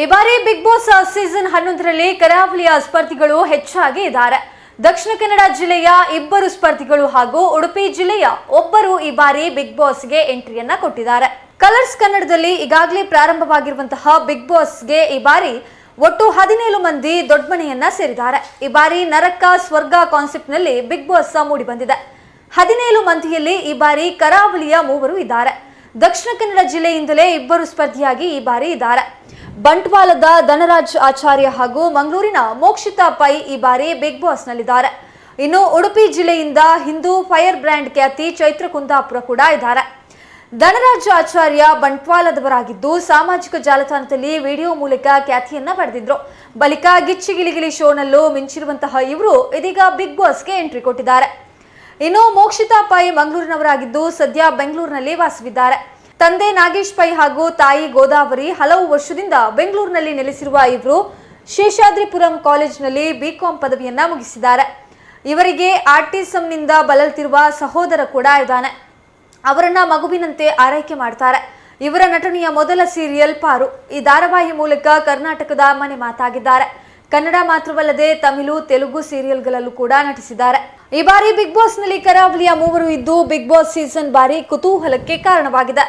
ಈ ಬಾರಿ big boss season ಹನ್ನೊಂದರಲ್ಲಿ ಕರಾವಳಿಯ ಸ್ಪರ್ಧಿಗಳು ಹೆಚ್ಚಾಗಿ ಇದ್ದಾರೆ. ದಕ್ಷಿಣ ಕನ್ನಡ ಜಿಲ್ಲೆಯ ಇಬ್ಬರು ಸ್ಪರ್ಧಿಗಳು ಹಾಗೂ ಉಡುಪಿ ಜಿಲ್ಲೆಯ ಒಬ್ಬರು ಈ ಬಾರಿ ಬಿಗ್ ಬಾಸ್ಗೆ ಎಂಟ್ರಿಯನ್ನ ಕೊಟ್ಟಿದ್ದಾರೆ. ಕಲರ್ಸ್ ಕನ್ನಡದಲ್ಲಿ ಈಗಾಗಲೇ ಪ್ರಾರಂಭವಾಗಿರುವಂತಹ ಬಿಗ್ ಬಾಸ್ಗೆ ಈ ಬಾರಿ ಒಟ್ಟು ಹದಿನೇಳು ಮಂದಿ ದೊಡ್ಡಮನೆಯನ್ನ ಸೇರಿದ್ದಾರೆ. ಈ ಬಾರಿ ನರಕ ಸ್ವರ್ಗ ಕಾನ್ಸೆಪ್ಟ್ನಲ್ಲಿ ಬಿಗ್ ಬಾಸ್ ಮೂಡಿ ಬಂದಿದೆ. ಹದಿನೇಳು ಮಂದಿಯಲ್ಲಿ ಈ ಬಾರಿ ಕರಾವಳಿಯ ಮೂವರು ಇದ್ದಾರೆ. ದಕ್ಷಿಣ ಕನ್ನಡ ಜಿಲ್ಲೆಯಿಂದಲೇ ಇಬ್ಬರು ಸ್ಪರ್ಧಿಯಾಗಿ ಈ ಬಾರಿ ಇದ್ದಾರೆ. ಬಂಟ್ವಾಳದ ಧನರಾಜ್ ಆಚಾರ್ಯ ಹಾಗೂ ಮಂಗಳೂರಿನ ಮೋಕ್ಷಿತಾ ಪೈ ಈ ಬಾರಿ ಬಿಗ್ ಬಾಸ್ನಲ್ಲಿದ್ದಾರೆ. ಇನ್ನು ಉಡುಪಿ ಜಿಲ್ಲೆಯಿಂದ ಹಿಂದೂ ಫೈರ್ ಬ್ರ್ಯಾಂಡ್ ಖ್ಯಾತಿ ಚೈತ್ರ ಕುಂದಾಪುರ ಕೂಡ ಇದ್ದಾರೆ. ಧನರಾಜ್ ಆಚಾರ್ಯ ಬಂಟ್ವಾಳದವರಾಗಿದ್ದು ಸಾಮಾಜಿಕ ಜಾಲತಾಣದಲ್ಲಿ ವಿಡಿಯೋ ಮೂಲಕ ಖ್ಯಾತಿಯನ್ನ ಪಡೆದಿದ್ರು. ಬಳಿಕ ಗಿಚ್ಚಿಗಿಲಿಗಿಲಿ ಶೋನಲ್ಲೂ ಮಿಂಚಿರುವಂತಹ ಇವರು ಇದೀಗ ಬಿಗ್ ಬಾಸ್ಗೆ ಎಂಟ್ರಿ ಕೊಟ್ಟಿದ್ದಾರೆ. ಇನ್ನು ಮೋಕ್ಷಿತಾ ಪೈ ಮಂಗಳೂರಿನವರಾಗಿದ್ದು ಸದ್ಯ ಬೆಂಗಳೂರಿನಲ್ಲಿ ವಾಸವಿದ್ದಾರೆ. ತಂದೆ ನಾಗೇಶ್ ಪೈ ಹಾಗೂ ತಾಯಿ ಗೋದಾವರಿ ಹಲವು ವರ್ಷದಿಂದ ಬೆಂಗಳೂರಿನಲ್ಲಿ ನೆಲೆಸಿರುವ ಇವರು ಶೇಷಾದ್ರಿಪುರಂ ಕಾಲೇಜಿನಲ್ಲಿ ಬಿಕಾಂ ಪದವಿಯನ್ನ ಮುಗಿಸಿದ್ದಾರೆ. ಇವರಿಗೆ ಆರ್ಟಿಸಂನಿಂದ ಬಳಲ್ತಿರುವ ಸಹೋದರ ಕೂಡ ಇದ್ದಾನೆ. ಅವರನ್ನ ಮಗುವಿನಂತೆ ಆರೈಕೆ ಮಾಡ್ತಾರೆ. ಇವರ ನಟನೆಯ ಮೊದಲ ಸೀರಿಯಲ್ ಪಾರು. ಈ ಧಾರಾವಾಹಿ ಮೂಲಕ ಕರ್ನಾಟಕದ ಮನೆ ಮಾತಾಗಿದ್ದಾರೆ. ಕನ್ನಡ ಮಾತ್ರವಲ್ಲದೆ ತಮಿಳು, ತೆಲುಗು ಸೀರಿಯಲ್ಗಳಲ್ಲೂ ಕೂಡ ನಟಿಸಿದ್ದಾರೆ. ಈ ಬಾರಿ ಬಿಗ್ ಬಾಸ್ನಲ್ಲಿ ಕರಾವಳಿಯ ಮೂವರು ಇದ್ದು ಬಿಗ್ ಬಾಸ್ ಸೀಸನ್ ಬಾರಿ ಕುತೂಹಲಕ್ಕೆ ಕಾರಣವಾಗಿದೆ.